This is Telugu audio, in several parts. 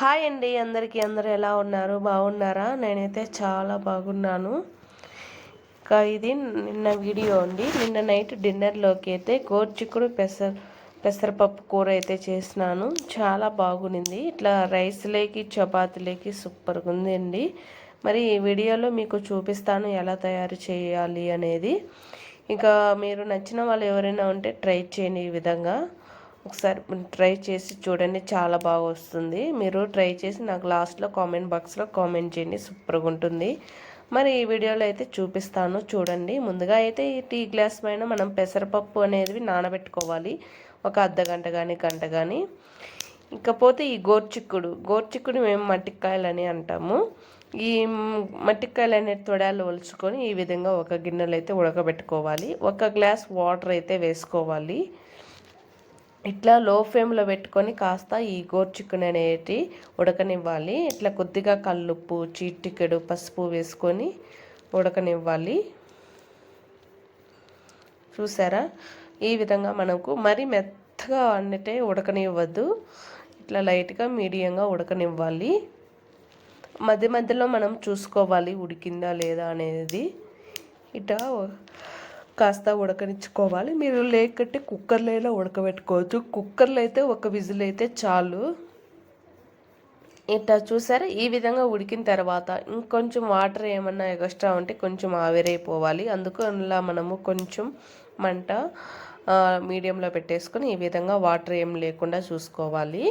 హాయ్ అండి అందరికీ అందరూ ఎలా ఉన్నారు? బాగున్నారా? నేనైతే చాలా బాగున్నాను. ఇంకా ఇది నిన్న వీడియో అండి. నిన్న నైట్ డిన్నర్లోకి అయితే గోర్చిక్కుడు పెసర పెసరపప్పు కూర అయితే చేసినాను. చాలా బాగుంది ఇట్లా రైస్లేకి చపాతీలేకి సూపర్గా ఉంది అండి మరి ఈ వీడియోలో మీకు చూపిస్తాను ఎలా తయారు చేయాలి అనేది. ఇంకా మీరు నచ్చిన వాళ్ళు ఎవరైనా ఉంటే ట్రై చేయండి ఈ విధంగా. ఒకసారి ట్రై చేసి చూడండి చాలా బాగా వస్తుంది. మీరు ట్రై చేసి నాకు లాస్ట్లో కామెంట్ బాక్స్లో కామెంట్ చేయండి సూపర్గా ఉంటుంది. మరి ఈ వీడియోలో అయితే చూపిస్తాను చూడండి. ముందుగా అయితే ఈ టీ గ్లాస్ పైన మనం పెసరపప్పు అనేది నానబెట్టుకోవాలి. ఒక అర్ధ గంట కానీ గంట కానీ ఇకపోతే ఈ గోర్చిక్కుడు గోర్చిక్కుడు మేము మట్టికాయలు అని అంటాము. ఈ మట్టికాయలు అనేది తొడాలు ఒలుచుకొని ఈ విధంగా ఒక గిన్నెలు అయితే ఉడకబెట్టుకోవాలి. ఒక గ్లాస్ వాటర్ అయితే వేసుకోవాలి. ఇట్లా లో ఫ్లేమ్లో పెట్టుకొని కాస్త ఈ గోర్చిక్కుని అనేటి ఉడకనివ్వాలి. ఇట్లా కొద్దిగా కల్లుప్పు చీటికెడు పసుపు వేసుకొని ఉడకనివ్వాలి. చూసారా? ఈ విధంగా మనకు మరి మెత్తగా అన్నట్టే ఉడకనివ్వద్దు ఇట్లా లైట్గా మీడియంగా ఉడకనివ్వాలి. మధ్య మధ్యలో మనం చూసుకోవాలి ఉడికిందా లేదా అనేది. ఇట్లా కాస్త ఉడకనిచ్చుకోవాలి. మీరు లేకుంటే కుక్కర్లో అయినా ఉడకబెట్టుకోవచ్చు. కుక్కర్లో అయితే ఒక విజిల్ అయితే చాలు. ఇట్లా చూసారా? ఈ విధంగా ఉడికిన తర్వాత ఇంకొంచెం వాటర్ ఏమన్నా ఎక్స్ట్రా ఉంటే కొంచెం ఆవిరైపోవాలి. అందుకు అలా మనము కొంచెం మంట మీడియంలో పెట్టేసుకొని ఈ విధంగా వాటర్ ఏం లేకుండా చూసుకోవాలి.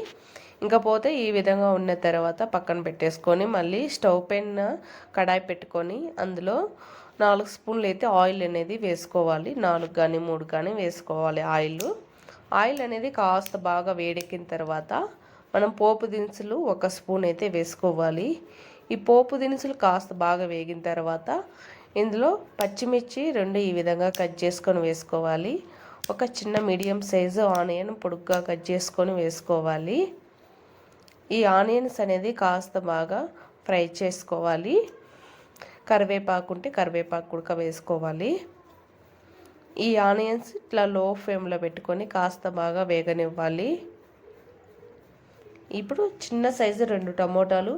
ఇంకా పోతే ఈ విధంగా ఉన్న తర్వాత పక్కన పెట్టేసుకొని మళ్ళీ స్టవ్ పైన కడాయి పెట్టుకొని అందులో నాలుగు స్పూన్లు అయితే ఆయిల్ అనేది వేసుకోవాలి. నాలుగు కానీ మూడు కానీ వేసుకోవాలి ఆయిల్. ఆయిల్ అనేది కాస్త బాగా వేడెక్కిన తర్వాత మనం పోపు దినుసులు ఒక స్పూన్ అయితే వేసుకోవాలి. ఈ పోపు దినుసులు కాస్త బాగా వేగిన తర్వాత ఇందులో పచ్చిమిర్చి రెండు ఈ విధంగా కట్ చేసుకొని వేసుకోవాలి. ఒక చిన్న మీడియం సైజు ఆనియన్ పొడుగ్గా కట్ చేసుకొని వేసుకోవాలి. ఈ ఆనియన్స్ అనేది కాస్త బాగా ఫ్రై చేసుకోవాలి. కరివేపాకు ఉంటే కరివేపాకు ఉడక వేసుకోవాలి. ఈ ఆనియన్స్ ఇట్లా లో ఫ్లేమ్లో పెట్టుకొని కాస్త బాగా వేగనివ్వాలి. ఇప్పుడు చిన్న సైజు రెండు టమోటాలు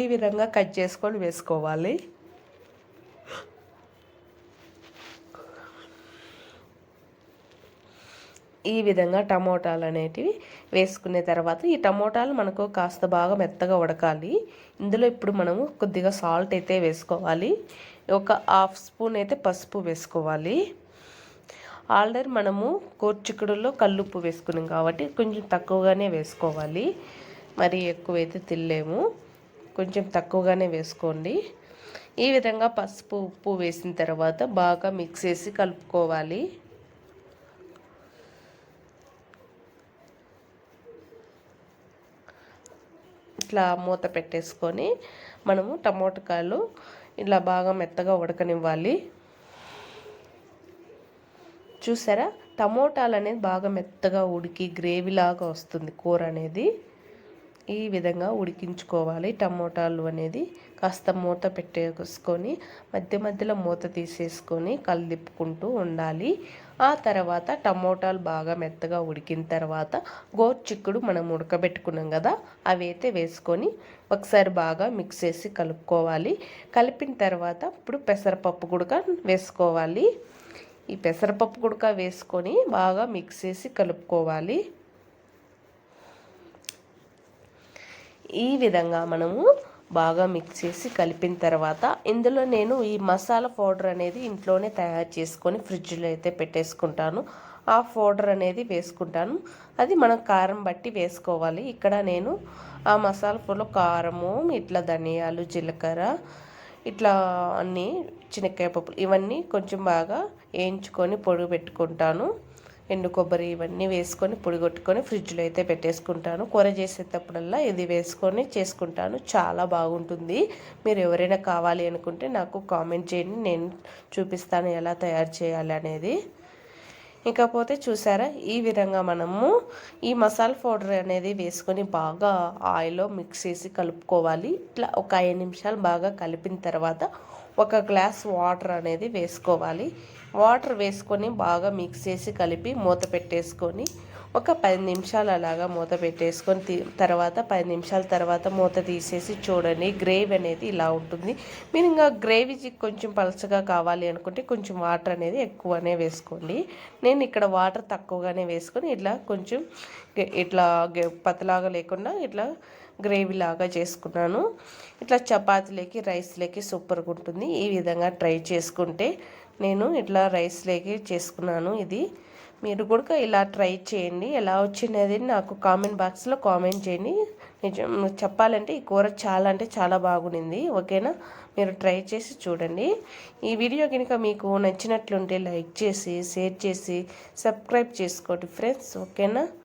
ఈ విధంగా కట్ చేసుకొని వేసుకోవాలి. ఈ విధంగా టమోటాలు అనేటివి వేసుకునే తర్వాత ఈ టమోటాలు మనకు కాస్త బాగా మెత్తగా ఉడకాలి. ఇందులో ఇప్పుడు మనము కొద్దిగా సాల్ట్ అయితే వేసుకోవాలి. ఒక హాఫ్ స్పూన్ అయితే పసుపు వేసుకోవాలి. ఆల్రెడీ మనము కోర్చికుడులో కల్లుప్పు వేసుకున్నాం కాబట్టి కొంచెం తక్కువగానే వేసుకోవాలి. మరి ఎక్కువైతే తినలేము. కొంచెం తక్కువగానే వేసుకోండి. ఈ విధంగా పసుపు ఉప్పు వేసిన తర్వాత బాగా మిక్స్ చేసి కలుపుకోవాలి. ఇట్లా మూత పెట్టేసుకొని మనము టమోటకాయలు ఇలా బాగా మెత్తగా ఉడకనివ్వాలి. చూసారా? టమోటాలు అనేది బాగా మెత్తగా ఉడికి గ్రేవీలాగా వస్తుంది కూర అనేది. ఈ విధంగా ఉడికించుకోవాలి టమోటాలు అనేది. కాస్త మూత పెట్టేసుకొని మధ్య మధ్యలో మూత తీసేసుకొని కలిదిప్పుకుంటూ ఉండాలి. ఆ తర్వాత టమోటాలు బాగా మెత్తగా ఉడికిన తర్వాత గోర్చిక్కుడు మనం ఉడకబెట్టుకున్నాం కదా అవి అయితే వేసుకొని ఒకసారి బాగా మిక్స్ చేసి కలుపుకోవాలి. కలిపిన తర్వాత ఇప్పుడు పెసరపప్పు గుడక వేసుకోవాలి. ఈ పెసరపప్పు గుడక వేసుకొని బాగా మిక్స్ చేసి కలుపుకోవాలి. ఈ విధంగా మనము బాగా మిక్స్ చేసి కలిపిన తర్వాత ఇందులో నేను ఈ మసాలా పౌడర్ అనేది ఇంట్లోనే తయారు చేసుకొని ఫ్రిడ్జ్లో అయితే పెట్టేసుకుంటాను. ఆ పౌడర్ అనేది వేసుకుంటాను. అది మనం కారం బట్టి వేసుకోవాలి. ఇక్కడ నేను ఆ మసాలా పౌడర్లో కారము ఇట్లా ధనియాలు జీలకర్ర ఇట్లా అన్నీ చినక్కాయ పప్పులు ఇవన్నీ కొంచెం బాగా వేయించుకొని పొడి పెట్టుకుంటాను. ఎండు కొబ్బరి ఇవన్నీ వేసుకొని పొడిగొట్టుకొని ఫ్రిడ్జ్లో అయితే పెట్టేసుకుంటాను. కూర చేసేటప్పుడల్లా ఇది వేసుకొని చేసుకుంటాను. చాలా బాగుంటుంది. మీరు ఎవరైనా కావాలి అనుకుంటే నాకు కామెంట్ చేయండి. నేను చూపిస్తాను ఎలా తయారు చేయాలి అనేది. ఇకపోతే చూసారా ఈ విధంగా మనము ఈ మసాలా పౌడర్ అనేది వేసుకొని బాగా ఆయిల్లో మిక్స్ చేసి కలుపుకోవాలి. ఇట్లా ఒక ఐదు నిమిషాలు బాగా కలిపిన తర్వాత ఒక గ్లాస్ వాటర్ అనేది వేసుకోవాలి. వాటర్ వేసుకొని బాగా మిక్స్ చేసి కలిపి మూత పెట్టేసుకొని ఒక పది నిమిషాలు అలాగా మూత పెట్టేసుకొని తర్వాత పది నిమిషాల తర్వాత మూత తీసేసి చూడండి. గ్రేవీ అనేది ఇలా ఉంటుంది. మీరు ఇంకా గ్రేవీ కొంచెం పలచగా కావాలి అనుకుంటే కొంచెం వాటర్ అనేది ఎక్కువనే వేసుకోండి. నేను ఇక్కడ వాటర్ తక్కువగానే వేసుకొని ఇట్లా కొంచెం ఇట్లా పతలాగా లేకుండా ఇట్లా గ్రేవీ లాగా చేసుకున్నాను. ఇట్లా చపాతీలకి రైస్లోకి సూపర్గా ఉంటుంది ఈ విధంగా ట్రై చేసుకుంటే నేను ఇట్లా రైస్లోకి చేసుకున్నాను ఇది. మీరు కూడా ఇలా ట్రై చేయండి. ఎలా వచ్చినది నాకు కామెంట్ బాక్స్లో కామెంట్ చేయండి. నిజం చెప్పాలంటే ఈ కూర చాలా అంటే చాలా బాగుంది ఓకేనా? మీరు ట్రై చేసి చూడండి. ఈ వీడియో కనుక మీకు నచ్చినట్లుంటే లైక్ చేసి షేర్ చేసి సబ్స్క్రైబ్ చేసుకోండి ఫ్రెండ్స్. ఓకేనా?